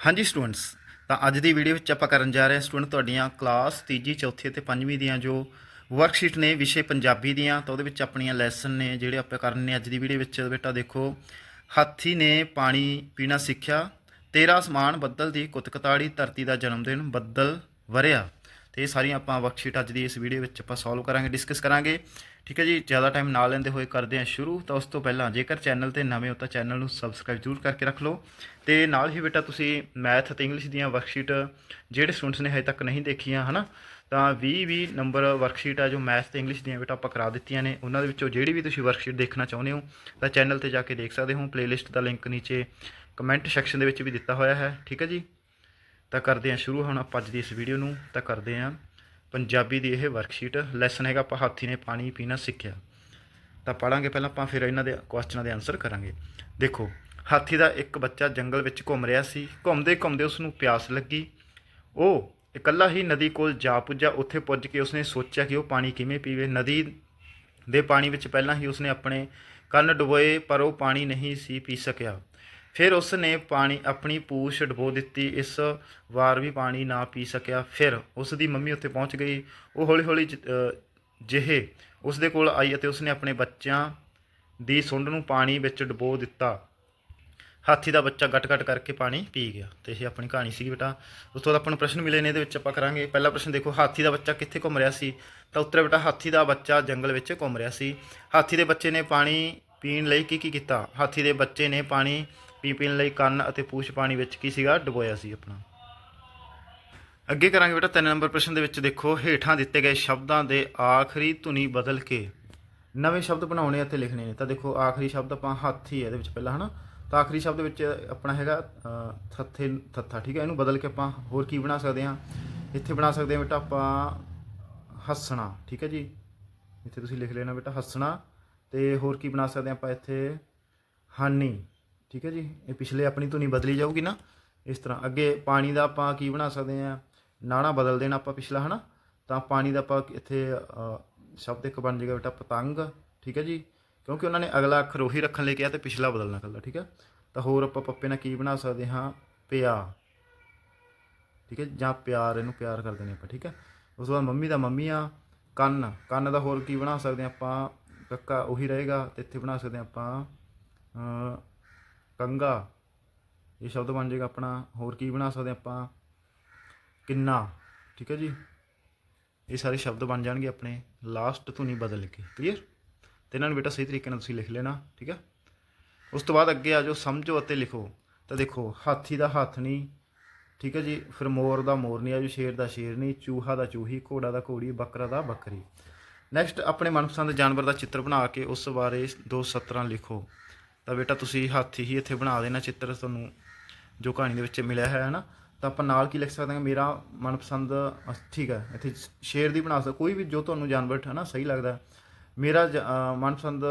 ਹਾਂਜੀ ਸਟੂਡੈਂਟਸ ਤਾਂ ਅੱਜ ਦੀ ਵੀਡੀਓ ਵਿੱਚ ਆਪਾਂ ਕਰਨ ਜਾ ਰਹੇ ਹਾਂ ਸਟੂਡੈਂਟ ਤੁਹਾਡੀਆਂ ਕਲਾਸ ਤੀਜੀ, ਚੌਥੀ ਅਤੇ ਪੰਜਵੀਂ ਦੀਆਂ ਜੋ ਵਰਕਸ਼ੀਟ ਨੇ, ਵਿਸ਼ੇ ਪੰਜਾਬੀ ਦੀਆਂ, ਤਾਂ ਉਹਦੇ ਵਿੱਚ ਆਪਣੀਆਂ ਲੈਸਨ ਨੇ, ਜਿਹੜੇ ਆਪਾਂ ਕਰਨੇ ਅੱਜ ਦੀ ਵੀਡੀਓ ਵਿੱਚ। ਬੇਟਾ ਦੇਖੋ, ਹਾਥੀ ਨੇ ਪਾਣੀ ਪੀਣਾ ਸਿੱਖਿਆ, ਤੇਰਾ ਸਮਾਨ ਬੱਦਲ ਦੀ ਕੁਤਕਤਾੜੀ ਧਰਤੀ ਦਾ ਜਨਮ ਦਿਨ ਬੱਦਲ ਵਰਿਆ। ਤੇ ਇਹ ਸਾਰੀਆਂ ਆਪਾਂ ਵਰਕਸ਼ੀਟ ਅੱਜ ਦੀ ਇਸ ਵੀਡੀਓ ਵਿੱਚ ਆਪਾਂ ਸੋਲਵ ਕਰਾਂਗੇ ਡਿਸਕਸ ਕਰਾਂਗੇ। ਠੀਕ ਹੈ ਜੀ? ਜ਼ਿਆਦਾ ਟਾਈਮ ਨਾ ਲੈਂਦੇ ਹੋਏ ਕਰਦੇ ਹਾਂ ਸ਼ੁਰੂ। ਤਾਂ ਉਸ ਤੋਂ ਪਹਿਲਾਂ ਜੇਕਰ ਚੈਨਲ ਤੇ ਨਵੇਂ ਹੋ ਤਾਂ ਚੈਨਲ ਨੂੰ ਸਬਸਕ੍ਰਾਈਬ ਜ਼ਰੂਰ ਕਰਕੇ ਰੱਖ ਲਓ। ਤੇ ਨਾਲ ਹੀ ਬੇਟਾ ਤੁਸੀਂ ਮੈਥ ਅਤੇ ਇੰਗਲਿਸ਼ ਦੀਆਂ ਵਰਕਸ਼ੀਟ ਜਿਹੜੇ ਸਟੂਡੈਂਟਸ ਨੇ ਹਜੇ ਤੱਕ ਨਹੀਂ ਦੇਖੀਆਂ, ਹਨਾ? ਤਾਂ 20 20 ਨੰਬਰ ਵਰਕਸ਼ੀਟ ਆ ਜੋ ਮੈਥ ਤੇ ਇੰਗਲਿਸ਼ ਦੀਆਂ ਬੇਟਾ ਆਪਾਂ ਕਰਾ ਦਿੱਤੀਆਂ ਨੇ। ਉਹਨਾਂ ਦੇ ਵਿੱਚੋਂ ਜਿਹੜੀ ਵੀ ਤੁਸੀਂ ਵਰਕਸ਼ੀਟ ਦੇਖਣਾ ਚਾਹੁੰਦੇ ਹੋ ਤਾਂ ਚੈਨਲ ਤੇ ਜਾ ਕੇ ਦੇਖ ਸਕਦੇ ਹੋ। ਪਲੇਲਿਸਟ ਦਾ ਲਿੰਕ ਨੀਚੇ ਕਮੈਂਟ ਸੈਕਸ਼ਨ ਦੇ ਵਿੱਚ ਵੀ ਦਿੱਤਾ ਹੋਇਆ ਹੈ। ਠੀਕ ਹੈ ਜੀ? ਤਾਂ ਕਰਦੇ ਹਾਂ ਸ਼ੁਰੂ। ਹੁਣ ਆਪਾਂ ਅੱਜ ਦੀ ਇਸ ਵੀਡੀਓ ਨੂੰ ਤਾਂ ਕਰਦੇ ਹਾਂ। ਪੰਜਾਬੀ ਦੀ ਇਹ ਵਰਕਸ਼ੀਟ ਲੈਸਨ ਹੈਗਾ, ਆਪਾਂ ਹਾਥੀ ਨੇ ਪਾਣੀ ਪੀਣਾ ਸਿੱਖਿਆ। ਤਾਂ ਪੜਾਂਗੇ ਪਹਿਲਾਂ ਆਪਾਂ, ਫਿਰ ਇਹਨਾਂ ਦੇ ਕੁਐਸਚਨਾਂ ਦੇ ਆਨਸਰ ਕਰਾਂਗੇ। ਦੇਖੋ, ਹਾਥੀ ਦਾ ਇੱਕ ਬੱਚਾ ਜੰਗਲ ਵਿੱਚ ਘੁੰਮ ਰਿਹਾ ਸੀ। ਘੁੰਮਦੇ ਘੁੰਮਦੇ ਉਸ ਨੂੰ ਪਿਆਸ ਲੱਗੀ। ਉਹ ਇਕੱਲਾ ਹੀ ਨਦੀ ਕੋਲ ਜਾ ਪੁੱਜਾ। ਉੱਥੇ ਪੁੱਜ ਕੇ ਉਸਨੇ ਸੋਚਿਆ ਕਿ ਉਹ ਪਾਣੀ ਕਿਵੇਂ ਪੀਵੇ। ਨਦੀ ਦੇ ਪਾਣੀ ਵਿੱਚ ਪਹਿਲਾਂ ਹੀ ਉਸਨੇ ਆਪਣੇ ਕੰਨ ਡੁਬੋਏ, ਪਰ ਉਹ ਪਾਣੀ ਨਹੀਂ ਸੀ ਪੀ ਸਕਿਆ। ਫਿਰ ਉਸ ਨੇ ਪਾਣੀ ਆਪਣੀ ਪੂਛ ਡਬੋ ਦਿੱਤੀ, ਇਸ ਵਾਰ ਵੀ ਪਾਣੀ ਨਾ ਪੀ ਸਕਿਆ। ਫਿਰ ਉਸ ਦੀ ਮੰਮੀ ਉੱਥੇ ਪਹੁੰਚ ਗਈ। ਉਹ ਹੌਲੀ ਹੌਲੀ ਜਿਹੇ ਉਸ ਦੇ ਕੋਲ ਆਈ ਅਤੇ ਉਸ ਨੇ ਆਪਣੇ ਬੱਚਿਆਂ ਦੀ ਸੁੰਡ ਨੂੰ ਪਾਣੀ ਵਿੱਚ ਡਬੋ ਦਿੱਤਾ। ਹਾਥੀ ਦਾ ਬੱਚਾ ਗਟ-ਗਟ ਕਰਕੇ ਪਾਣੀ ਪੀ ਗਿਆ ਤੇ ਇਹ ਆਪਣੀ ਕਹਾਣੀ ਸੀਗੀ ਬੇਟਾ। ਉਸ ਤੋਂ ਬਾਅਦ ਆਪਾਂ ਨੂੰ ਪ੍ਰਸ਼ਨ ਮਿਲੇ ਨੇ, ਇਹਦੇ ਵਿੱਚ ਆਪਾਂ ਕਰਾਂਗੇ। ਪਹਿਲਾ ਪ੍ਰਸ਼ਨ ਦੇਖੋ, ਹਾਥੀ ਦਾ ਬੱਚਾ ਕਿੱਥੇ ਘੁੰਮ ਰਿਹਾ ਸੀ? ਤਾਂ ਉੱਤਰ ਬੇਟਾ, ਹਾਥੀ ਦਾ ਬੱਚਾ ਜੰਗਲ ਵਿੱਚ ਘੁੰਮ ਰਿਹਾ ਸੀ। ਹਾਥੀ ਦੇ ਬੱਚੇ ਨੇ ਪਾਣੀ ਪੀਣ ਲਈ ਕੀ ਕੀ ਕੀਤਾ? ਹਾਥੀ ਦੇ ਬੱਚੇ ਨੇ ਪਾਣੀ ਪੀ ਪੀਣ ਲਈ ਕੰਨ ਅਤੇ ਪੂਛ ਪਾਣੀ ਵਿੱਚ ਕੀ ਸੀਗਾ? ਡੁਬੋਇਆ ਸੀ ਆਪਣਾ। ਅੱਗੇ ਕਰਾਂਗੇ ਬੇਟਾ ਤਿੰਨ ਨੰਬਰ ਪ੍ਰਸ਼ਨ ਦੇ ਵਿੱਚ ਦੇਖੋ। ਹੇਠਾਂ ਦਿੱਤੇ ਗਏ ਸ਼ਬਦਾਂ ਦੇ ਆਖਰੀ ਧੁਨੀ ਬਦਲ ਕੇ ਨਵੇਂ ਸ਼ਬਦ ਬਣਾਉਣੇ ਅਤੇ ਲਿਖਣੇ ਨੇ। ਤਾਂ ਦੇਖੋ, ਆਖਰੀ ਸ਼ਬਦ ਆਪਾਂ ਹਾਥੀ ਹੈ ਇਹਦੇ ਵਿੱਚ ਪਹਿਲਾਂ, ਹਨਾ? ਤਾਂ ਆਖਰੀ ਸ਼ਬਦ ਵਿੱਚ ਆਪਣਾ ਹੈਗਾ ਥੱਥੇ, ਥੱਥਾ, ਠੀਕ ਹੈ? ਇਹਨੂੰ ਬਦਲ ਕੇ ਆਪਾਂ ਹੋਰ ਕੀ ਬਣਾ ਸਕਦੇ ਹਾਂ? ਇੱਥੇ ਬਣਾ ਸਕਦੇ ਹਾਂ ਬੇਟਾ ਆਪਾਂ ਹੱਸਣਾ, ਠੀਕ ਹੈ ਜੀ? ਇੱਥੇ ਤੁਸੀਂ ਲਿਖ ਲੈਣਾ ਬੇਟਾ ਹੱਸਣਾ। ਤੇ ਹੋਰ ਕੀ ਬਣਾ ਸਕਦੇ ਹਾਂ ਆਪਾਂ ਇੱਥੇ? ਹਾਨੀ। ਠੀਕ ਹੈ ਜੀ? ਇਹ ਪਿਛਲੇ ਆਪਣੀ ਧੁਨੀ ਬਦਲੀ ਜਾਊਗੀ ਨਾ, ਇਸ ਤਰ੍ਹਾਂ। ਅੱਗੇ ਪਾਣੀ ਦਾ ਆਪਾਂ ਕੀ ਬਣਾ ਸਕਦੇ ਹਾਂ? ਨਾਣਾ ਬਦਲ ਦੇਣਾ ਆਪਾਂ ਪਿਛਲਾ, ਹਨਾ? ਤਾਂ ਪਾਣੀ ਦਾ ਆਪਾਂ ਇੱਥੇ ਸ਼ਬਦ ਇੱਕ ਬਣ ਜਾਏਗਾ ਬੇਟਾ ਪਤੰਗ, ਠੀਕ ਹੈ ਜੀ? ਕਿਉਂਕਿ ਉਹਨਾਂ ਨੇ ਅਗਲਾ ਅੱਖਰ ਉਹੀ ਰੱਖਣ ਲਈ ਕਿਹਾ ਤੇ ਪਿਛਲਾ ਬਦਲਣਾ ਕੱਲਾ ਠੀਕ ਹੈ? ਤਾਂ ਹੋਰ ਆਪਾਂ ਪੱਪੇ ਨਾਲ ਕੀ ਬਣਾ ਸਕਦੇ ਹਾਂ? ਪਿਆ। ਠੀਕ ਹੈ? ਜਾਂ ਪਿਆਰ, ਇਹਨੂੰ ਪਿਆਰ ਕਰ ਦੇਣੇ ਆਪਾਂ, ਠੀਕ ਹੈ? ਉਸ ਤੋਂ ਬਾਅਦ ਮੰਮੀ ਦਾ ਮੰਮੀ ਆ, ਕੰਨ। ਕੰਨ ਦਾ ਹੋਰ ਕੀ ਬਣਾ ਸਕਦੇ ਹਾਂ ਆਪਾਂ? ਕੱਕਾ ਉਹੀ ਰਹੇਗਾ ਤੇ ਇੱਥੇ ਬਣਾ ਸਕਦੇ ਹਾਂ ਆਪਾਂ ਕੰਗਾ। ਇਹ ਸ਼ਬਦ ਬਣ ਜਾਏਗਾ ਆਪਣਾ। ਹੋਰ ਕੀ ਬਣਾ ਸਕਦੇ ਆਪਾਂ? ਕਿੰਨਾ? ਠੀਕ ਹੈ ਜੀ? ਇਹ ਸਾਰੇ ਸ਼ਬਦ ਬਣ ਜਾਣਗੇ ਆਪਣੇ। ਲਾਸਟ ਧੁਨੀ ਬਦਲ ਕੇ। ਕਲੀਅਰ ਤੇ ਇਹਨਾਂ ਨੂੰ ਬੇਟਾ ਸਹੀ ਤਰੀਕੇ ਨਾਲ ਤੁਸੀਂ ਲਿਖ ਲੈਣਾ। ਠੀਕ ਹੈ? ਉਸ ਤੋਂ ਬਾਅਦ ਅੱਗੇ ਆ ਜਾਓ, ਸਮਝੋ ਅਤੇ ਲਿਖੋ। ਤਾਂ ਦੇਖੋ, ਹਾਥੀ ਦਾ ਹੱਥ ਨਹੀਂ। ਠੀਕ ਹੈ ਜੀ? ਫਿਰ ਮੋਰ ਦਾ ਮੋਰ ਨਹੀਂ ਆ ਜੀ, ਸ਼ੇਰ ਦਾ ਸ਼ੇਰ ਨਹੀਂ। ਚੂਹਾ ਦਾ ਚੂਹੀ, ਘੋੜਾ ਦਾ ਘੋੜੀ, ਬੱਕਰਾ ਦਾ ਬੱਕਰੀ। ਨੈਕਸਟ ਆਪਣੇ ਮਨਪਸੰਦ ਜਾਨਵਰ ਦਾ ਚਿੱਤਰ ਬਣਾ ਕੇ ਉਸ ਬਾਰੇ ਦੋ ਸਤਰਾਂ ਲਿਖੋ। ਤਾਂ ਬੇਟਾ ਤੁਸੀਂ ਹੱਥ ਹੀ ਇੱਥੇ ਬਣਾ ਦੇਣਾ ਚਿੱਤਰ ਤੁਹਾਨੂੰ ਜੋ ਕਹਾਣੀ ਦੇ ਵਿੱਚ ਮਿਲਿਆ ਹੈ ਨਾ ਤਾਂ ਆਪਾਂ ਨਾਲ ਕੀ ਲਿਖ ਸਕਦੇ ਹਾਂ? ਮੇਰਾ ਮਨਪਸੰਦ ਠੀਕ ਹੈ, ਇੱਥੇ ਸ਼ੇਰ ਦੀ ਬਣਾ ਸਕਦੇ ਕੋਈ ਵੀ ਜੋ ਤੁਹਾਨੂੰ ਜਾਨਵਰ ਹੈ ਨਾ ਸਹੀ ਲੱਗਦਾ ਮੇਰਾ ਜ- ਮਨਪਸੰਦ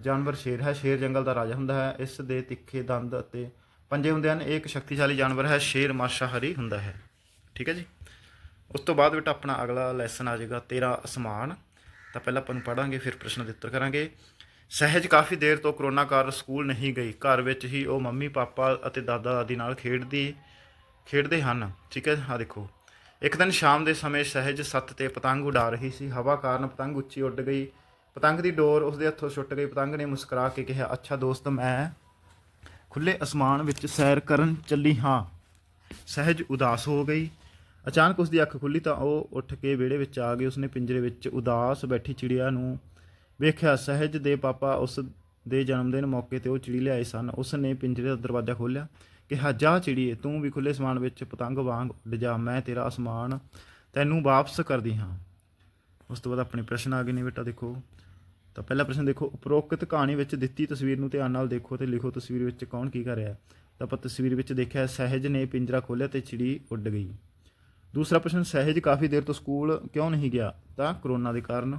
ਜਾਨਵਰ ਸ਼ੇਰ ਹੈ। ਸ਼ੇਰ ਜੰਗਲ ਦਾ ਰਾਜਾ ਹੁੰਦਾ ਹੈ। ਇਸ ਦੇ ਤਿੱਖੇ ਦੰਦ ਅਤੇ ਪੰਜੇ ਹੁੰਦੇ ਹਨ। ਇਹ ਇੱਕ ਸ਼ਕਤੀਸ਼ਾਲੀ ਜਾਨਵਰ ਹੈ। ਸ਼ੇਰ ਮਾਸ਼ਾਹਰੀ ਹੁੰਦਾ ਹੈ। ਠੀਕ ਹੈ ਜੀ? ਉਸ ਤੋਂ ਬਾਅਦ ਬੇਟਾ ਆਪਣਾ ਅਗਲਾ ਲੈਸਨ ਆ ਜਾਏਗਾ ਤੇਰਾ ਅਸਮਾਨ। ਤਾਂ ਪਹਿਲਾਂ ਆਪਾਂ ਨੂੰ ਪੜਾਂਗੇ ਫਿਰ ਪ੍ਰਸ਼ਨ ਦੇ ਉੱਤਰ ਕਰਾਂਗੇ। ਸਹਿਜ ਕਾਫੀ ਦੇਰ ਤੋਂ ਕਰੋਨਾ ਕਾਰਨ ਸਕੂਲ ਨਹੀਂ ਗਈ। ਘਰ ਵਿੱਚ ਹੀ ਉਹ ਮੰਮੀ, ਪਾਪਾ ਅਤੇ ਦਾਦਾ ਦਾਦੀ ਨਾਲ ਖੇਡਦੀ, ਖੇਡਦੇ ਹਨ। ਠੀਕ ਹੈ ਆ ਦੇਖੋ। ਇੱਕ ਦਿਨ ਸ਼ਾਮ ਦੇ ਸਮੇਂ ਸਹਿਜ ਸੱਤ ਤੇ ਪਤੰਗ ਉਡਾ ਰਹੀ ਸੀ। ਹਵਾ ਕਾਰਨ ਪਤੰਗ ਉੱਚੀ ਉੱਡ ਗਈ। ਪਤੰਗ ਦੀ ਡੋਰ ਉਸਦੇ ਹੱਥੋਂ ਛੁੱਟ ਗਈ। ਪਤੰਗ ਨੇ ਮੁਸਕਰਾ ਕੇ ਕਿਹਾ, ਅੱਛਾ ਦੋਸਤ, ਮੈਂ ਖੁੱਲੇ ਅਸਮਾਨ ਵਿੱਚ ਸੈਰ ਕਰਨ ਚੱਲੀ ਹਾਂ। ਸਹਿਜ ਉਦਾਸ ਹੋ ਗਈ। ਅਚਾਨਕ ਉਸ ਦੀ ਅੱਖ ਖੁੱਲੀ ਤਾਂ ਉਹ ਉੱਠ ਕੇ ਵਿਹੜੇ ਵਿੱਚ ਆ ਗਈ। ਉਸਨੇ ਪਿੰਜਰੇ ਵਿੱਚ ਉਦਾਸ ਬੈਠੀ ਚਿੜੀਆ ਨੂੰ ਵੇਖਿਆ ਸਹਿਜ ਦੇ ਪਾਪਾ ਉਸ ਦੇ ਜਨਮ ਦਿਨ ਮੌਕੇ ਤੇ ਉਹ ਚਿੜੀ ਲਿਆਏ ਸਨ। ਉਸ ਨੇ ਪਿੰਜਰੇ ਦਾ ਦਰਵਾਜ਼ਾ ਖੋਲ੍ਹਿਆ ਕਿਹਾ ਜਾ ਚਿੜੀਏ ਤੂੰ ਵੀ ਖੁੱਲੇ ਸਮਾਨ ਵਿੱਚ ਪਤੰਗ ਵਾਂਗ ਉੱਡ ਜਾ, ਮੈਂ ਤੇਰਾ ਅਸਮਾਨ ਤੈਨੂੰ ਵਾਪਸ ਕਰਦੀ ਹਾਂ। ਉਸ ਤੋਂ ਬਾਅਦ ਆਪਣੇ ਪ੍ਰਸ਼ਨ ਆ ਗਏ ਨੇ, ਬੇਟਾ, ਦੇਖੋ। ਤਾਂ ਪਹਿਲਾ ਪ੍ਰਸ਼ਨ, ਦੇਖੋ, ਉਪਰੋਕਤ ਕਹਾਣੀ ਵਿੱਚ ਦਿੱਤੀ ਤਸਵੀਰ ਨੂੰ ਧਿਆਨ ਨਾਲ ਦੇਖੋ ਤੇ ਲਿਖੋ ਤਸਵੀਰ ਵਿੱਚ ਕੌਣ ਕੀ ਕਰ ਰਿਹਾ ਤਾਂ ਆਪਾਂ ਤਸਵੀਰ ਵਿੱਚ ਦੇਖਿਆ, ਸਹਿਜ ਨੇ ਪਿੰਜਰਾ ਖੋਲ੍ਹਿਆ ਤੇ ਚਿੜੀ ਉੱਡ ਗਈ। ਦੂਸਰਾ ਪ੍ਰਸ਼ਨ, ਸਹਿਜ ਕਾਫੀ ਦੇਰ ਤੋਂ ਸਕੂਲ ਕਿਉਂ ਨਹੀਂ ਗਿਆ? ਤਾਂ ਕਰੋਨਾ ਦੇ ਕਾਰਨ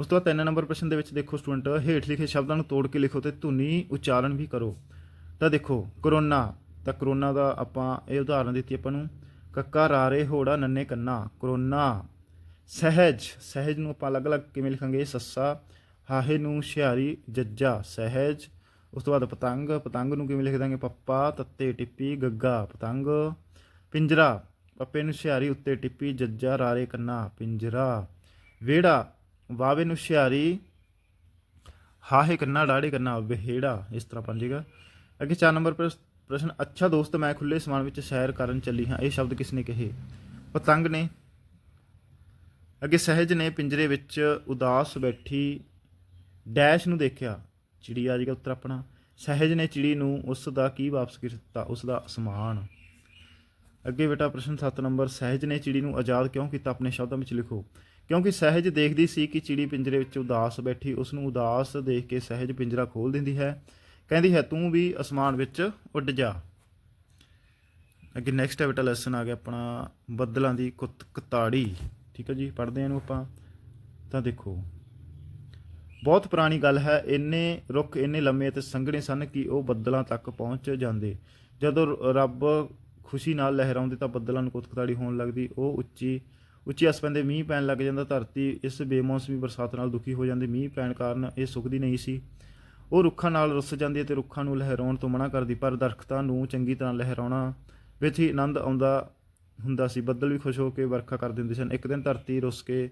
ਉਸ ਤੋਂ ਬਾਅਦ ਤਿੰਨ ਨੰਬਰ ਪ੍ਰਸ਼ਨ ਦੇ ਵਿੱਚ ਦੇਖੋ ਸਟੂਡੈਂਟ, ਹੇਠ ਲਿਖੇ ਸ਼ਬਦਾਂ ਨੂੰ ਤੋੜ ਕੇ ਲਿਖੋ ਤੇ ਧੁਨੀ ਉਚਾਰਨ ਵੀ ਕਰੋ। ਤਾਂ ਦੇਖੋ, ਕਰੋਨਾ, ਤਾਂ ਕਰੋਨਾ ਦਾ ਆਪਾਂ ਇਹ ਉਦਾਹਰਨ ਦਿੱਤੀ ਆਪਾਂ ਨੂੰ, ਕੱਕਾ ਰਾਰੇ ਹੋੜਾ ਨੰਨੇ ਕੰਨਾ, ਕਰੋਨਾ। ਸਹਿਜ ਸਹਿਜ ਨੂੰ ਆਪਾਂ ਅਲੱਗ-ਅਲੱਗ ਕਿਵੇਂ ਲਿਖਾਂਗੇ? ਸੱਸਾ, ਹਾਹੇ ਨੂੰ ਹੁਸ਼ਿਆਰੀ ਜੱਜਾ, ਸਹਿਜ। ਉਸ ਤੋਂ ਬਾਅਦ ਪਤੰਗ ਪਤੰਗ ਨੂੰ ਕਿਵੇਂ ਲਿਖ ਦਾਂਗੇ? ਪੱਪਾ, ਤੱਤੇ ਟਿੱਪੀ, ਗੱਗਾ, ਪਤੰਗ। ਪਿੰਜਰਾ, ਪੱਪੇ ਨੂੰ ਹੁਸ਼ਿਆਰੀ ਉੱਤੇ ਟਿੱਪੀ, ਜੱਜਾ ਰਾਰੇ ਕੰਨਾ, ਪਿੰਜਰਾ। ਵਿਹੜਾ ਵਾਵੇ ਨੂੰ ਹੁਸ਼ਿਆਰੀ ਹਾਹੇ ਕੰਨਾ ਡਾੜੇ ਕੰਨਾ ਵਿਹੜਾ, ਇਸ ਤਰ੍ਹਾਂ ਬਣ ਜਾਏਗਾ ਅੱਗੇ 4 ਨੰਬਰ ਪ੍ਰਸ਼- ਪ੍ਰਸ਼ਨ, ਅੱਛਾ ਦੋਸਤ, ਮੈਂ ਖੁੱਲੇ ਸਮਾਨ ਵਿੱਚ ਸੈਰ ਕਰਨ ਚੱਲੀ ਹਾਂ। ਇਹ ਸ਼ਬਦ ਕਿਸ ਨੇ ਕਹੇ? ਪਤੰਗ ਨੇ। ਅੱਗੇ ਸਹਿਜ ਨੇ ਪਿੰਜਰੇ ਵਿੱਚ ਉਦਾਸ ਬੈਠੀ ਡੈਸ਼ ਨੂੰ ਦੇਖਿਆ। ਚਿੜੀ ਆ ਜਾਏਗਾ ਉੱਤਰ ਆਪਣਾ। ਸਹਿਜ ਨੇ ਚਿੜੀ ਨੂੰ ਉਸ ਦਾ ਕੀ ਵਾਪਸ ਕੀਤਾ ਉਸ ਦਾ ਅਸਮਾਨ। ਅੱਗੇ ਬੇਟਾ ਪ੍ਰਸ਼ਨ 7 ਨੰਬਰ, ਸਹਿਜ ਨੇ ਚਿੜੀ ਨੂੰ ਆਜ਼ਾਦ ਕਿਉਂ ਕੀਤਾ? ਆਪਣੇ ਸ਼ਬਦਾਂ ਵਿੱਚ ਲਿਖੋ। ਕਿਉਂਕਿ ਸਹਿਜ ਦੇਖਦੀ ਸੀ ਕਿ ਚਿੜੀ ਪਿੰਜਰੇ ਵਿੱਚ ਉਦਾਸ ਬੈਠੀ, ਉਸ ਨੂੰ ਉਦਾਸ ਦੇਖ ਕੇ ਸਹਿਜ ਪਿੰਜਰਾ ਖੋਲ ਦਿੰਦੀ ਹੈ। ਕਹਿੰਦੀ ਹੈ, ਤੂੰ ਵੀ ਅਸਮਾਨ ਵਿੱਚ ਉੱਡ ਜਾ। ਅੱਗੇ ਨੈਕਸਟ ਹੈ ਬੇਟਾ ਲੈਸਨ ਆ ਗਿਆ ਆਪਣਾ, ਬੱਦਲਾਂ ਦੀ ਕੁੱਤ, ਕਤਾੜੀ। ਠੀਕ ਹੈ ਜੀ, ਪੜ੍ਹਦੇ ਹਾਂ ਇਹਨੂੰ ਆਪਾਂ। ਤਾਂ ਦੇਖੋ, ਬਹੁਤ ਪੁਰਾਣੀ ਗੱਲ ਹੈ, ਇੰਨੇ ਰੁੱਖ ਇੰਨੇ ਲੰਮੇ ਅਤੇ ਸੰਘਣੇ ਸਨ ਕਿ ਉਹ ਬੱਦਲਾਂ ਤੱਕ ਪਹੁੰਚ ਜਾਂਦੇ। ਜਦੋਂ ਰੱਬ ਖੁਸ਼ੀ ਨਾਲ ਲਹਿਰਾਉਂਦੇ ਤਾਂ ਬੱਦਲਾਂ ਨੂੰ ਕੁੱਤਕਤਾੜੀ ਹੋਣ ਲੱਗਦੀ। ਉਹ ਉੱਚੀ ਉੱਚੀ ਅਸ ਪੈਂਦੇ ਮੀਂਹ ਪੈਣ ਲੱਗ ਜਾਂਦਾ, ਧਰਤੀ ਇਸ ਬੇਮੌਸਮੀ ਬਰਸਾਤ ਨਾਲ ਦੁਖੀ ਹੋ ਜਾਂਦੀ। ਮੀਂਹ ਪੈਣ ਕਾਰਨ ਇਹ ਸੁੱਕਦੀ ਨਹੀਂ ਸੀ। ਉਹ ਰੁੱਖਾਂ ਨਾਲ ਰੁੱਸ ਜਾਂਦੀ ਤੇ ਰੁੱਖਾਂ ਨੂੰ ਲਹਿਰਾਉਣ ਤੋਂ ਮਨਾ ਕਰਦੀ, ਪਰ ਦਰਖਤਾਂ ਨੂੰ ਚੰਗੀ ਤਰ੍ਹਾਂ ਲਹਿਰਾਉਣਾ ਵਿੱਚ ਹੀ ਆਨੰਦ ਆਉਂਦਾ ਹੁੰਦਾ ਸੀ। ਬੱਦਲ ਵੀ ਖੁਸ਼ ਹੋ ਕੇ ਵਰਖਾ ਕਰ ਦਿੰਦੇ ਸਨ। ਇੱਕ ਦਿਨ ਧਰਤੀ ਰੁੱਸ ਕੇ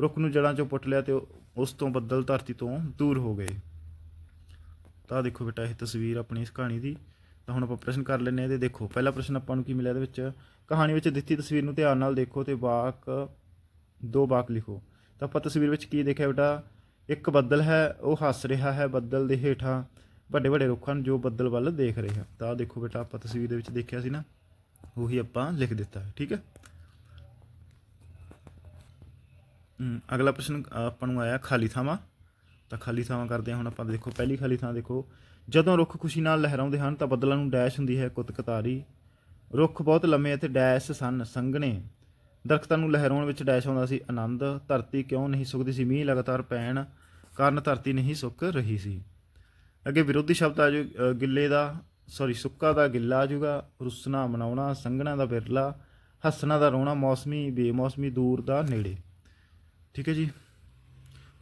ਰੁੱਖ ਨੂੰ ਜੜਾਂ ਚੋਂ ਪੁੱਟ ਲਿਆ ਤੇ ਉਸ ਤੋਂ ਬੱਦਲ ਧਰਤੀ ਤੋਂ ਦੂਰ ਹੋ ਗਏ। ਤਾਂ ਦੇਖੋ ਬੇਟਾ, ਇਹ ਤਸਵੀਰ ਆਪਣੀ ਇਸ ਕਹਾਣੀ ਦੀ ਤਾਂ ਹੁਣ ਆਪਾਂ ਪ੍ਰਸ਼ਨ ਕਰ ਲੈਂਦੇ ਹਾਂ ਇਹਦੇ। ਦੇਖੋ, ਪਹਿਲਾ ਪ੍ਰਸ਼ਨ ਆਪਾਂ ਨੂੰ ਕੀ ਮਿਲਿਆ ਇਹਦੇ ਵਿੱਚ? ਕਹਾਣੀ ਵਿੱਚ ਦਿੱਤੀ ਤਸਵੀਰ ਨੂੰ ਧਿਆਨ ਨਾਲ ਦੇਖੋ ਤੇ ਵਾਕ, ਦੋ ਵਾਕ ਲਿਖੋ। ਤਾਂ ਆਪਾਂ ਤਸਵੀਰ ਵਿੱਚ ਕੀ ਦੇਖਿਆ ਬੇਟਾ? ਇੱਕ ਬੱਦਲ ਹੈ, ਉਹ ਹੱਸ ਰਿਹਾ ਹੈ ਬੱਦਲ ਦੇ ਹੇਠਾਂ। ਵੱਡੇ ਵੱਡੇ ਰੁੱਖ ਹਨ ਜੋ ਬੱਦਲ ਵੱਲ ਦੇਖ ਰਹੇ ਤਾਂ ਆਹ ਦੇਖੋ ਬੇਟਾ, ਆਪਾਂ ਤਸਵੀਰ ਦੇ ਵਿੱਚ ਦੇਖਿਆ ਸੀ ਨਾ, ਉਹੀ ਆਪਾਂ ਲਿਖ ਦਿੱਤਾ, ਠੀਕ ਹੈ, ਅਗਲਾ ਪ੍ਰਸ਼ਨ ਆਪਾਂ ਨੂੰ ਆਇਆ ਖਾਲੀ ਥਾਵਾਂ। ਤਾਂ ਖਾਲੀ ਥਾਵਾਂ ਕਰਦੇ ਹਾਂ ਹੁਣ ਆਪਾਂ ਦੇਖੋ, ਪਹਿਲੀ ਖਾਲੀ ਥਾਂ ਦੇਖੋ। ਜਦੋਂ ਰੁੱਖ ਖੁਸ਼ੀ ਨਾਲ ਲਹਿਰਾਉਂਦੇ ਹਨ ਤਾਂ ਬੱਦਲਾਂ ਨੂੰ ਡੈਸ਼ ਹੁੰਦੀ ਹੈ ਕੁਤਕਤਾਰੀ। ਰੁੱਖ ਬਹੁਤ ਲੰਮੇ ਅਤੇ ਡੈਸ਼ ਸਨ, ਸੰਘਣੇ। ਦਰਖਤਾਂ ਨੂੰ ਲਹਿਰਾਉਣ ਵਿੱਚ ਡੈਸ਼ ਆਉਂਦਾ ਸੀ, ਆਨੰਦ। ਧਰਤੀ ਕਿਉਂ ਨਹੀਂ ਸੁੱਕਦੀ ਸੀ? ਮੀਂਹ ਲਗਾਤਾਰ ਪੈਣ ਕਾਰਨ ਧਰਤੀ ਨਹੀਂ ਸੁੱਕ ਰਹੀ ਸੀ। ਅੱਗੇ ਵਿਰੋਧੀ ਸ਼ਬਦ ਆ ਜੂ ਗਿੱਲੇ ਦਾ ਸੌਰੀ ਸੁੱਕਾ ਦਾ ਗਿੱਲਾ ਆ ਜਾਊਗਾ ਰੁੱਸਣਾ, ਮਨਾਉਣਾ, ਸੰਘਣਾ ਦਾ ਬਿਰਲਾ। ਹੱਸਣਾ ਦਾ ਰੋਣਾ, ਮੌਸਮੀ, ਬੇਮੌਸਮੀ ਦੂਰ ਦਾ ਨੇੜੇ। ਠੀਕ ਹੈ ਜੀ।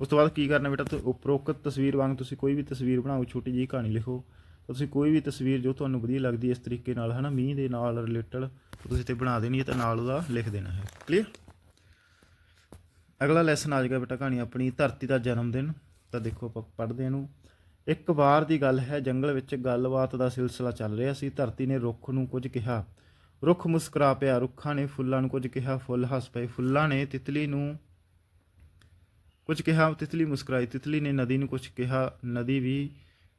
ਉਸ ਤੋਂ ਬਾਅਦ ਕੀ ਕਰਨਾ ਬੇਟਾ ਤੇ ਉਪਰੋਕਤ ਤਸਵੀਰ ਵਾਂਗ ਤੁਸੀਂ ਕੋਈ ਵੀ ਤਸਵੀਰ ਬਣਾਓ, ਛੋਟੀ ਜਿਹੀ ਕਹਾਣੀ ਲਿਖੋ। ਤਾਂ ਤੁਸੀਂ ਕੋਈ ਵੀ ਤਸਵੀਰ ਜੋ ਤੁਹਾਨੂੰ ਵਧੀਆ ਲੱਗਦੀ ਇਸ ਤਰੀਕੇ ਨਾਲ, ਹਨਾ, ਮੀਂਹ ਦੇ ਨਾਲ ਰਿਲੇਟਡ ਤੁਸੀਂ ਤੇ ਬਣਾ ਦੇਣੀ ਹੈ ਤਾਂ ਨਾਲ ਉਹਦਾ ਲਿਖ ਦੇਣਾ ਹੈ। ਕਲੀਅਰ ਅਗਲਾ ਲੈਸਨ ਆ ਜਾਏਗਾ ਬੇਟਾ ਕਹਾਣੀ ਆਪਣੀ, ਧਰਤੀ ਦਾ ਜਨਮ ਦਿਨ। ਤਾਂ ਦੇਖੋ ਆਪਾਂ ਪੜ੍ਹਦੇ ਇਹਨੂੰ। ਇੱਕ ਵਾਰ ਦੀ ਗੱਲ ਹੈ, ਜੰਗਲ ਵਿੱਚ ਗੱਲਬਾਤ ਦਾ ਸਿਲਸਿਲਾ ਚੱਲ ਰਿਹਾ ਸੀ, ਧਰਤੀ ਨੇ ਰੁੱਖ ਨੂੰ ਕੁਝ ਕਿਹਾ। ਰੁੱਖ ਮੁਸਕਰਾ ਪਿਆ, ਰੁੱਖਾਂ ਨੇ ਫੁੱਲਾਂ ਨੂੰ ਕੁਝ ਕਿਹਾ, ਫੁੱਲ ਹੱਸ ਪਏ। ਫੁੱਲਾਂ ਨੇ ਤਿਤਲੀ ਨੂੰ ਕੁਝ ਕਿਹਾ, ਤਿਤਲੀ ਮੁਸਕਰਾਈ ਤਿਤਲੀ ਨੇ ਨਦੀ ਨੂੰ ਕੁਝ ਕਿਹਾ, ਨਦੀ ਵੀ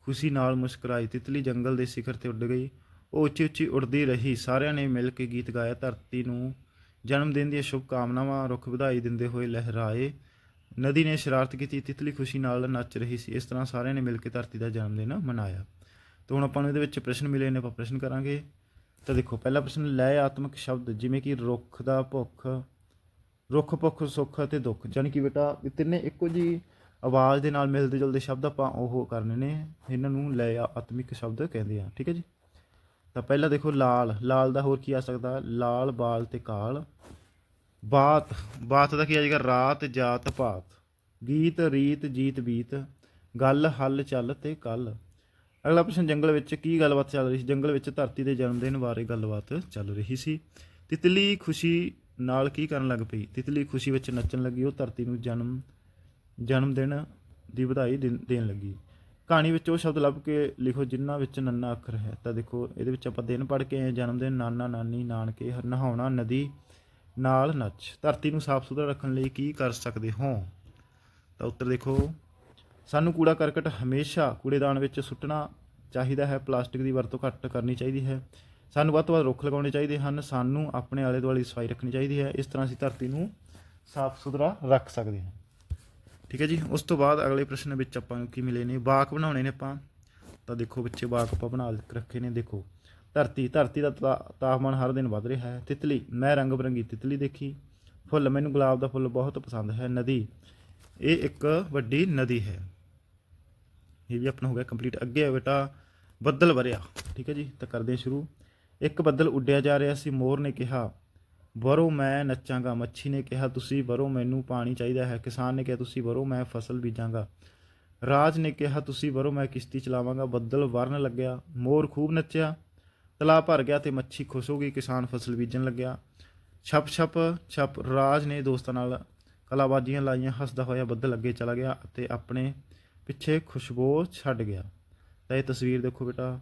ਖੁਸ਼ੀ ਨਾਲ ਮੁਸਕਰਾਈ ਤਿਤਲੀ ਜੰਗਲ ਦੇ ਸਿਖਰ ਤੇ ਉੱਡ ਗਈ। ਉਹ ਉੱਚੀ ਉੱਚੀ ਉੱਡਦੀ ਰਹੀ, ਸਾਰਿਆਂ ਨੇ ਮਿਲ ਕੇ ਗੀਤ ਗਾਇਆ, ਧਰਤੀ ਨੂੰ ਜਨਮ ਦਿਨ ਦੀਆਂ ਸ਼ੁਭ ਕਾਮਨਾਵਾਂ ਰੁੱਖ ਵਧਾਈ ਦਿੰਦੇ ਹੋਏ ਲਹਿਰਾਏ। ਨਦੀ ਨੇ ਸ਼ਰਾਰਤ ਕੀਤੀ, ਤਿਤਲੀ ਖੁਸ਼ੀ ਨਾਲ ਨੱਚ ਰਹੀ ਸੀ, ਇਸ ਤਰ੍ਹਾਂ ਸਾਰਿਆਂ ਨੇ ਮਿਲ ਕੇ ਧਰਤੀ ਦਾ ਜਨਮ ਦਿਨ ਮਨਾਇਆ। ਤਾਂ ਹੁਣ ਆਪਾਂ ਨੂੰ ਇਹਦੇ ਵਿੱਚ ਪ੍ਰਸ਼ਨ ਮਿਲੇ ਨੇ, ਆਪਾਂ ਪ੍ਰਸ਼ਨ ਕਰਾਂਗੇ। ਤਾਂ ਦੇਖੋ, ਪਹਿਲਾ ਪ੍ਰਸ਼ਨ, ਲੈ ਆਤਮਕ ਸ਼ਬਦ, ਜਿਵੇਂ ਕਿ ਰੁੱਖ ਦਾ ਭੁੱਖ। ਰੁੱਖ ਭੁੱਖ ਸੁੱਖ ਅਤੇ ਦੁੱਖ। ਜਾਨੀ ਕਿ ਬੇਟਾ, ਇਹ ਤਿੰਨੇ ਇੱਕੋ ਜੀ ਆਵਾਜ਼ ਦੇ ਨਾਲ ਮਿਲਦੇ ਜੁਲਦੇ ਸ਼ਬਦ ਆਪਾਂ ਉਹ ਕਰਨੇ ਨੇ, ਇਹਨਾਂ ਨੂੰ ਲੈ ਆਤਮਿਕ ਸ਼ਬਦ ਕਹਿੰਦੇ ਆ। ਠੀਕ ਹੈ ਜੀ? ਤਾਂ ਪਹਿਲਾਂ ਦੇਖੋ ਲਾਲ। ਲਾਲ ਦਾ ਹੋਰ ਕੀ ਆ ਸਕਦਾ? ਲਾਲ, ਬਾਲ ਤੇ ਕਾਲ। ਬਾਤ। ਬਾਤ ਦਾ ਕੀ ਆ ਜਾਏਗਾ ਰਾਤ, ਜਾਤ ਪਾਤ ਗੀਤ, ਰੀਤ, ਜੀਤ, ਬੀਤ। ਗੱਲ, ਹੱਲ, ਚੱਲ ਤੇ ਕੱਲ। ਅਗਲਾ ਪ੍ਰਸ਼ਨ, ਜੰਗਲ ਵਿੱਚ ਕੀ ਗੱਲਬਾਤ ਚੱਲ ਰਹੀ ਸੀ? ਜੰਗਲ ਵਿੱਚ ਧਰਤੀ ਦੇ ਜਨਮ ਦਿਨ ਬਾਰੇ ਗੱਲਬਾਤ ਚੱਲ ਰਹੀ ਸੀ। ਤਿਤਲੀ, ਖੁਸ਼ੀ ਨਾਲ ਕੀ ਕਰਨ ਲੱਗ ਪਈ? ਤਿਤਲੀ ਖੁਸ਼ੀ ਵਿੱਚ ਨੱਚਣ ਲੱਗੀ, ਉਹ ਧਰਤੀ ਨੂੰ ਜਨਮ ਜਨਮ ਦਿਨ ਦੀ ਵਧਾਈ ਦੇਣ ਦੇਣ ਲੱਗੀ। ਕਹਾਣੀ ਵਿੱਚ ਉਹ ਸ਼ਬਦ ਲੱਭ ਕੇ ਲਿਖੋ, ਜਿਨ੍ਹਾਂ ਵਿੱਚ ਨੰਨਾ ਅੱਖਰ ਹੈ। ਤਾਂ ਦੇਖੋ, ਇਹਦੇ ਵਿੱਚ ਆਪਾਂ ਦਿਨ ਪੜ੍ਹ ਕੇ ਆਏ ਜਨਮ ਦਿਨ, ਨਾਨਾ, ਨਾਨੀ, ਨਾਨਕੇ ਨਹਾਉਣਾ, ਨਦੀ ਨਾਲ ਨੱਚ। ਧਰਤੀ ਨੂੰ ਸਾਫ਼ ਸੁਥਰਾ ਰੱਖਣ ਲਈ ਕੀ ਕਰ ਸਕਦੇ ਹੋ? ਤਾਂ ਉੱਤਰ ਦੇਖੋ, ਸਾਨੂੰ ਕੂੜਾ ਕਰਕਟ ਹਮੇਸ਼ਾ ਕੂੜੇਦਾਨ ਵਿੱਚ ਸੁੱਟਣਾ ਚਾਹੀਦਾ ਹੈ। ਪਲਾਸਟਿਕ ਦੀ ਵਰਤੋਂ ਘੱਟ ਕਰਨੀ ਚਾਹੀਦੀ ਹੈ। ਸਾਨੂੰ ਵੱਧ ਤੋਂ ਵੱਧ ਰੁੱਖ ਲਗਾਉਣੇ ਚਾਹੀਦੇ ਹਨ, ਸਾਨੂੰ ਆਪਣੇ ਆਲੇ ਦੁਆਲੇ ਸਫ਼ਾਈ ਰੱਖਣੀ ਚਾਹੀਦੀ ਹੈ, ਇਸ ਤਰ੍ਹਾਂ ਅਸੀਂ ਧਰਤੀ ਨੂੰ ਸਾਫ਼ ਸੁਥਰਾ ਰੱਖ ਸਕਦੇ ਹਾਂ। ਠੀਕ ਹੈ ਜੀ, ਉਸ ਤੋਂ ਬਾਅਦ ਅਗਲੇ ਪ੍ਰਸ਼ਨ ਵਿੱਚ ਆਪਾਂ ਨੂੰ ਕੀ ਮਿਲੇ ਨੇ? ਵਾਕ ਬਣਾਉਣੇ ਨੇ ਆਪਾਂ। ਤਾਂ ਦੇਖੋ ਬੱਚੇ ਵਾਕ ਆਪਾਂ ਬਣਾ ਰੱਖੇ ਨੇ, ਦੇਖੋ। ਧਰਤੀ ਧਰਤੀ ਦਾ ਤਾ- ਤਾਪਮਾਨ ਹਰ ਦਿਨ ਵੱਧ ਰਿਹਾ ਹੈ। ਤਿਤਲੀ, ਮੈਂ ਰੰਗ ਬਰੰਗੀ ਤਿਤਲੀ ਦੇਖੀ। ਫੁੱਲ, ਮੈਨੂੰ ਗੁਲਾਬ ਦਾ ਫੁੱਲ ਬਹੁਤ ਪਸੰਦ ਹੈ। ਨਦੀ, ਇਹ ਇੱਕ ਵੱਡੀ ਨਦੀ ਹੈ। ਇਹ ਵੀ ਆਪਣਾ ਹੋ ਗਿਆ ਕੰਪਲੀਟ। ਅੱਗੇ ਬੇਟਾ, ਬੱਦਲ ਵਰਿਆ ਠੀਕ ਹੈ ਜੀ, ਤਾਂ ਕਰਦੇ ਹਾਂ ਸ਼ੁਰੂ। ਇੱਕ ਬੱਦਲ ਉੱਡਿਆ ਜਾ ਰਿਹਾ ਸੀ, ਮੋਰ ਨੇ ਕਿਹਾ, ਵਰੋ ਮੈਂ ਨੱਚਾਂਗਾ। ਮੱਛੀ ਨੇ ਕਿਹਾ, ਤੁਸੀਂ ਵਰੋ ਮੈਨੂੰ ਪਾਣੀ ਚਾਹੀਦਾ ਹੈ। ਕਿਸਾਨ ਨੇ ਕਿਹਾ, ਤੁਸੀਂ ਵਰੋ ਮੈਂ ਫਸਲ ਬੀਜਾਂਗਾ। ਰਾਜ ਨੇ ਕਿਹਾ, ਤੁਸੀਂ ਵਰੋ ਮੈਂ ਕਿਸ਼ਤੀ ਚਲਾਵਾਂਗਾ। ਬੱਦਲ ਵਰਨ ਲੱਗਿਆ, ਮੋਰ ਖੂਬ ਨੱਚਿਆ ਤਲਾਬ ਭਰ ਗਿਆ ਤੇ ਮੱਛੀ ਖੁਸ਼ ਹੋ ਗਈ, ਕਿਸਾਨ ਫਸਲ ਬੀਜਣ ਲੱਗਿਆ। ਛਪ ਛਪ ਛਪ ਰਾਜ ਨੇ ਦੋਸਤਾਂ ਨਾਲ ਕਲਾਬਾਜ਼ੀਆਂ ਲਾਈਆਂ, ਹੱਸਦਾ ਹੋਇਆ ਬੱਦਲ ਅੱਗੇ ਚਲਾ ਗਿਆ ਅਤੇ ਆਪਣੇ ਪਿੱਛੇ ਖੁਸ਼ਬੂ ਛੱਡ ਗਿਆ। ਤਾਂ ਇਹ ਤਸਵੀਰ ਦੇਖੋ ਬੇਟਾ।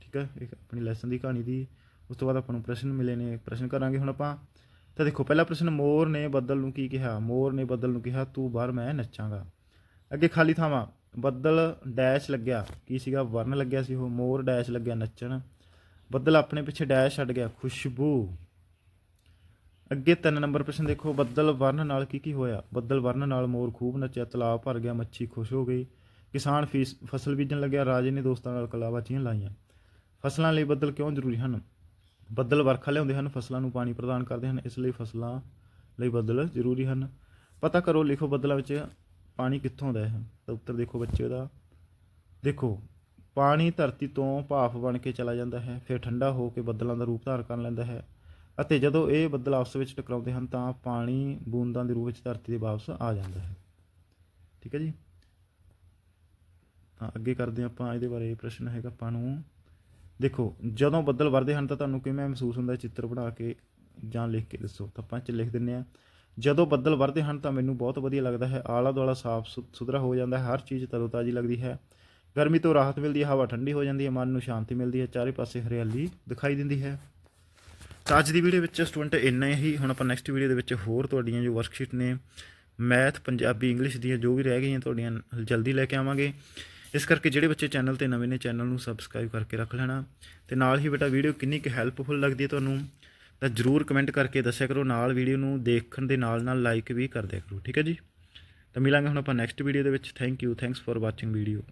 ਠੀਕ ਹੈ ਇੱਕ ਆਪਣੀ ਲੈਸਨ ਦੀ ਕਹਾਣੀ ਦੀ, ਉਸ ਤੋਂ ਬਾਅਦ ਆਪਾਂ ਨੂੰ ਪ੍ਰਸ਼ਨ ਮਿਲੇ ਨੇ, ਪ੍ਰਸ਼ਨ ਕਰਾਂਗੇ ਹੁਣ ਆਪਾਂ। ਤਾਂ ਦੇਖੋ, ਪਹਿਲਾ ਪ੍ਰਸ਼ਨ, ਮੋਰ ਨੇ ਬੱਦਲ ਨੂੰ ਕੀ ਕਿਹਾ? ਮੋਰ ਨੇ ਬੱਦਲ ਨੂੰ ਕਿਹਾ, ਤੂੰ ਬਾਹਰ ਮੈਂ ਨੱਚਾਂਗਾ। ਅੱਗੇ ਖਾਲੀ ਥਾਵਾਂ, ਬੱਦਲ ਡੈਸ਼ ਲੱਗਿਆ। ਕੀ ਸੀਗਾ? ਵਰਨ ਲੱਗਿਆ ਸੀ ਉਹ, ਮੋਰ ਡੈਸ਼ ਲੱਗਿਆ ਨੱਚਣ। ਬੱਦਲ ਆਪਣੇ ਪਿੱਛੇ ਡੈਸ਼ ਛੱਡ ਗਿਆ, ਖੁਸ਼ਬੂ। ਅੱਗੇ ਤਿੰਨ ਨੰਬਰ ਪ੍ਰਸ਼ਨ ਦੇਖੋ, ਬੱਦਲ ਵਰਨ ਨਾਲ ਕੀ ਕੀ ਹੋਇਆ? ਬੱਦਲ ਵਰਨ ਨਾਲ ਮੋਰ ਖੂਬ ਨੱਚਿਆ, ਤਲਾਬ ਭਰ ਗਿਆ, ਮੱਛੀ ਖੁਸ਼ ਹੋ ਗਈ। ਕਿਸਾਨ ਫੀਸ, ਫਸਲ ਬੀਜਣ ਲੱਗਿਆ, ਰਾਜੇ ਨੇ ਦੋਸਤਾਂ ਨਾਲ ਕਲਾਬਾਜ਼ੀਆਂ ਲਾਈਆਂ। ਫਸਲਾਂ ਲਈ ਬੱਦਲ ਕਿਉਂ ਜ਼ਰੂਰੀ ਹਨ? ਬੱਦਲ ਵਰਖਾ ਲਿਆਉਂਦੇ ਹਨ, ਫਸਲਾਂ ਨੂੰ ਪਾਣੀ ਪ੍ਰਦਾਨ ਕਰਦੇ ਹਨ, ਇਸ ਲਈ ਫਸਲਾਂ ਲਈ ਬੱਦਲ ਜ਼ਰੂਰੀ ਹਨ। ਪਤਾ ਕਰੋ, ਲਿਖੋ ਬੱਦਲਾਂ ਵਿੱਚ ਪਾਣੀ ਕਿੱਥੋਂ ਆਉਂਦਾ ਹੈ। ਤਾਂ ਉੱਤਰ ਦੇਖੋ ਬੱਚੇ ਦਾ। ਦੇਖੋ, ਪਾਣੀ ਧਰਤੀ ਤੋਂ ਭਾਫ ਬਣ ਕੇ ਚਲਾ ਜਾਂਦਾ ਹੈ, ਫਿਰ ਠੰਡਾ ਹੋ ਕੇ ਬੱਦਲਾਂ ਦਾ ਰੂਪ ਧਾਰਨ ਕਰ ਲੈਂਦਾ ਹੈ ਅਤੇ ਜਦੋਂ ਇਹ ਬੱਦਲ ਆਪਸ ਵਿੱਚ ਟਕਰਾਉਂਦੇ ਹਨ, ਤਾਂ ਪਾਣੀ ਬੂੰਦਾਂ ਦੇ ਰੂਪ ਵਿੱਚ ਧਰਤੀ ਦੇ ਵਾਪਸ ਆ ਜਾਂਦਾ ਹੈ। ਠੀਕ ਹੈ ਜੀ? ਤਾਂ ਅੱਗੇ ਕਰਦੇ ਹਾਂ ਆਪਾਂ, ਇਹਦੇ ਬਾਰੇ ਪ੍ਰਸ਼ਨ ਹੈਗਾ ਆਪਾਂ ਨੂੰ। ਦੇਖੋ, ਜਦੋਂ ਬੱਦਲ ਵਰਦੇ ਹਨ ਤਾਂ ਤੁਹਾਨੂੰ ਕਿਵੇਂ ਮਹਿਸੂਸ ਹੁੰਦਾ ਚਿੱਤਰ ਬਣਾ ਕੇ ਜਾਂ ਲਿਖ ਕੇ ਦੱਸੋ? ਤਾਂ ਆਪਾਂ ਚ ਲਿਖ ਦਿੰਨੇ ਆ ਜਦੋਂ ਬੱਦਲ ਵਰਦੇ ਹਨ ਤਾਂ ਮੈਨੂੰ ਬਹੁਤ ਵਧੀਆ ਲੱਗਦਾ ਹੈ ਆਲਾ ਦੁਆਲਾ ਸਾਫ਼ ਸੁ- ਸੁਥਰਾ ਹੋ ਜਾਂਦਾ ਹੈ, ਹਰ ਚੀਜ਼ ਤਰੋਤਾਜ਼ੀ ਲੱਗਦੀ ਹੈ। ਗਰਮੀ ਤੋਂ ਰਾਹਤ ਮਿਲਦੀ ਹੈ, ਹਵਾ ਠੰਡੀ ਹੋ ਜਾਂਦੀ ਹੈ, ਮਨ ਨੂੰ ਸ਼ਾਂਤੀ ਮਿਲਦੀ ਹੈ, ਚਾਰੇ ਪਾਸੇ ਹਰਿਆਲੀ ਦਿਖਾਈ ਦਿੰਦੀ ਹੈ। ਤਾਂ ਅੱਜ ਦੀ ਵੀਡੀਓ ਵਿੱਚ ਸਟੂਡੈਂਟ ਇੰਨਾ ਹੀ, ਹੁਣ ਆਪਾਂ ਨੈਕਸਟ ਵੀਡੀਓ ਦੇ ਵਿੱਚ ਹੋਰ ਤੁਹਾਡੀਆਂ ਜੋ ਵਰਕਸ਼ੀਟ ਨੇ ਮੈਥ ਪੰਜਾਬੀ ਇੰਗਲਿਸ਼ ਦੀਆਂ ਜੋ ਵੀ ਰਹਿ ਗਈਆਂ, ਤੁਹਾਡੀਆਂ ਜਲਦੀ ਲੈ ਕੇ ਆਵਾਂਗੇ। ਇਸ ਕਰਕੇ ਜਿਹੜੇ ਬੱਚੇ ਚੈਨਲ ਤੇ ਨਵੇਂ ਨੇ ਚੈਨਲ ਨੂੰ ਸਬਸਕ੍ਰਾਈਬ ਕਰਕੇ ਰੱਖ ਲੈਣਾ ਤੇ ਨਾਲ ਹੀ ਬੇਟਾ ਵੀਡੀਓ ਕਿੰਨੀ ਕੁ ਹੈਲਪਫੁਲ ਲੱਗਦੀ ਹੈ ਤੁਹਾਨੂੰ, ਤਾਂ ਜਰੂਰ ਕਮੈਂਟ ਕਰਕੇ ਦੱਸਿਆ ਕਰੋ, ਨਾਲ ਵੀਡੀਓ ਨੂੰ ਦੇਖਣ ਦੇ ਨਾਲ ਨਾਲ ਲਾਈਕ ਵੀ ਕਰ ਦਿਆ ਕਰੋ, ਠੀਕ ਹੈ ਜੀ? ਤਾਂ ਮਿਲਾਂਗੇ ਹੁਣ ਆਪਾਂ ਨੈਕਸਟ ਵੀਡੀਓ ਦੇ ਵਿੱਚ। Thank you thanks for watching video